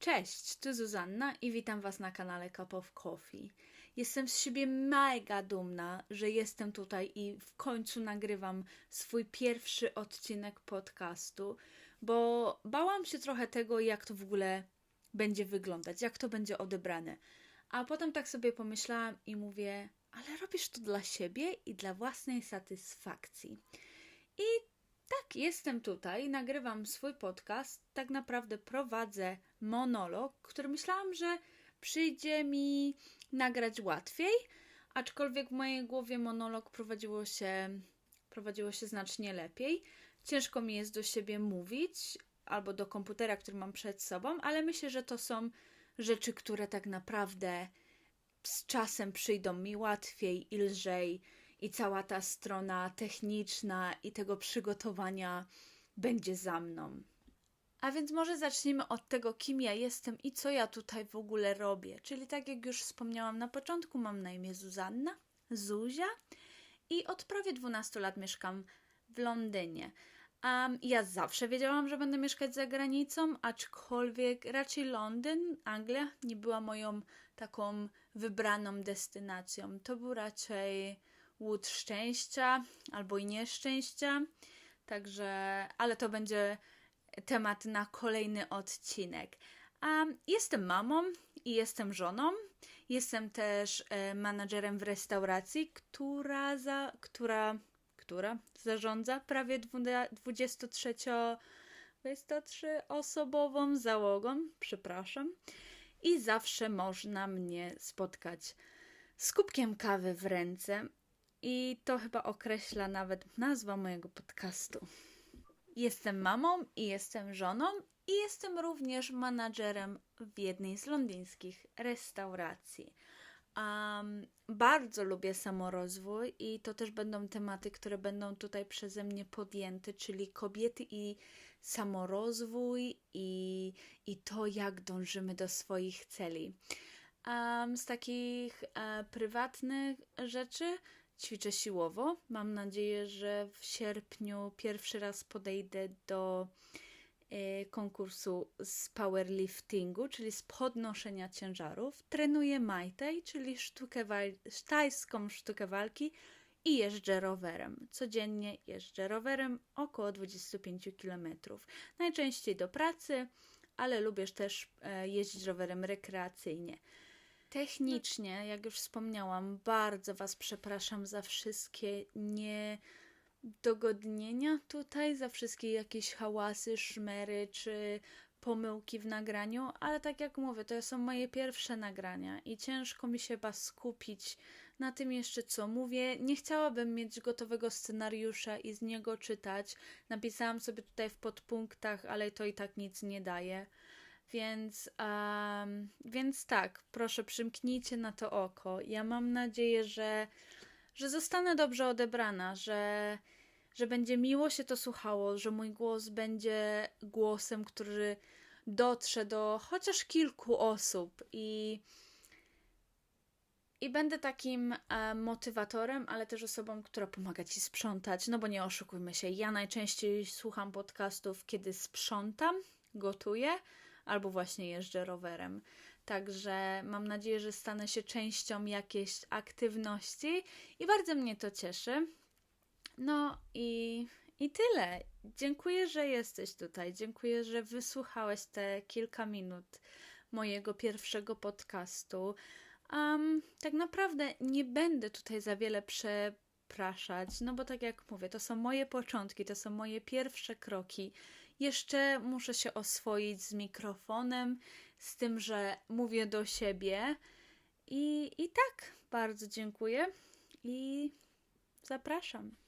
Cześć, tu Zuzanna i witam Was na kanale Cup of Coffee. Jestem z siebie mega dumna, że jestem tutaj i w końcu nagrywam swój pierwszy odcinek podcastu, bo bałam się trochę tego, jak to w ogóle będzie wyglądać, jak to będzie odebrane. A potem tak sobie pomyślałam i mówię, ale robisz to dla siebie i dla własnej satysfakcji. I tak, jestem tutaj, nagrywam swój podcast. Tak naprawdę prowadzę monolog, który myślałam, że przyjdzie mi nagrać łatwiej, aczkolwiek w mojej głowie monolog prowadziło się, prowadziło się znacznie lepiej. Ciężko mi jest do siebie mówić albo do komputera, który mam przed sobą, ale myślę, że to są rzeczy, które tak naprawdę z czasem przyjdą mi łatwiej i lżej i cała ta strona techniczna i tego przygotowania będzie za mną. A więc może zacznijmy od tego, kim ja jestem i co ja tutaj w ogóle robię. Czyli tak jak już wspomniałam na początku, mam na imię Zuzanna, Zuzia i od prawie 12 lat mieszkam w Londynie. Um, ja zawsze wiedziałam, że będę mieszkać za granicą, aczkolwiek raczej Londyn, Anglia nie była moją taką wybraną destynacją. To był raczej łód szczęścia albo i nieszczęścia. Także, ale to będzie temat na kolejny odcinek. Um, jestem mamą i jestem żoną. Jestem też e, menadżerem w restauracji, która, za, która, która zarządza prawie 23, 23 osobową załogą. Przepraszam. I zawsze można mnie spotkać z kubkiem kawy w ręce i to chyba określa nawet nazwa mojego podcastu. Jestem mamą i jestem żoną i jestem również menadżerem w jednej z londyńskich restauracji. Um, bardzo lubię samorozwój i to też będą tematy, które będą tutaj przeze mnie podjęte, czyli kobiety i samorozwój i, i to, jak dążymy do swoich celi. Um, z takich e, prywatnych rzeczy ćwiczę siłowo. Mam nadzieję, że w sierpniu pierwszy raz podejdę do e, konkursu z powerliftingu, czyli z podnoszenia ciężarów. Trenuję Muay Thai, czyli sztukę tajską sztukę walki i jeżdżę rowerem. Codziennie jeżdżę rowerem około 25 km. Najczęściej do pracy, ale lubię też e, jeździć rowerem rekreacyjnie. Technicznie, jak już wspomniałam, bardzo Was przepraszam za wszystkie niedogodnienia tutaj, za wszystkie jakieś hałasy, szmery czy pomyłki w nagraniu, ale tak jak mówię, to są moje pierwsze nagrania i ciężko mi się chyba skupić na tym jeszcze, co mówię. Nie chciałabym mieć gotowego scenariusza i z niego czytać. Napisałam sobie tutaj w podpunktach, ale to i tak nic nie daje. Więc, um, więc tak, proszę, przymknijcie na to oko. Ja mam nadzieję, że, że zostanę dobrze odebrana, że, że będzie miło się to słuchało, że mój głos będzie głosem, który dotrze do chociaż kilku osób i, i będę takim motywatorem, ale też osobą, która pomaga ci sprzątać. No bo nie oszukujmy się, ja najczęściej słucham podcastów, kiedy sprzątam, gotuję albo właśnie jeżdżę rowerem. Także mam nadzieję, że stanę się częścią jakiejś aktywności i bardzo mnie to cieszy. No i, i tyle. Dziękuję, że jesteś tutaj. Dziękuję, że wysłuchałeś te kilka minut mojego pierwszego podcastu. Um, tak naprawdę nie będę tutaj za wiele przepraszać, no bo tak jak mówię, to są moje początki, to są moje pierwsze kroki. Jeszcze muszę się oswoić z mikrofonem, z tym, że mówię do siebie. I, i tak, bardzo dziękuję i zapraszam.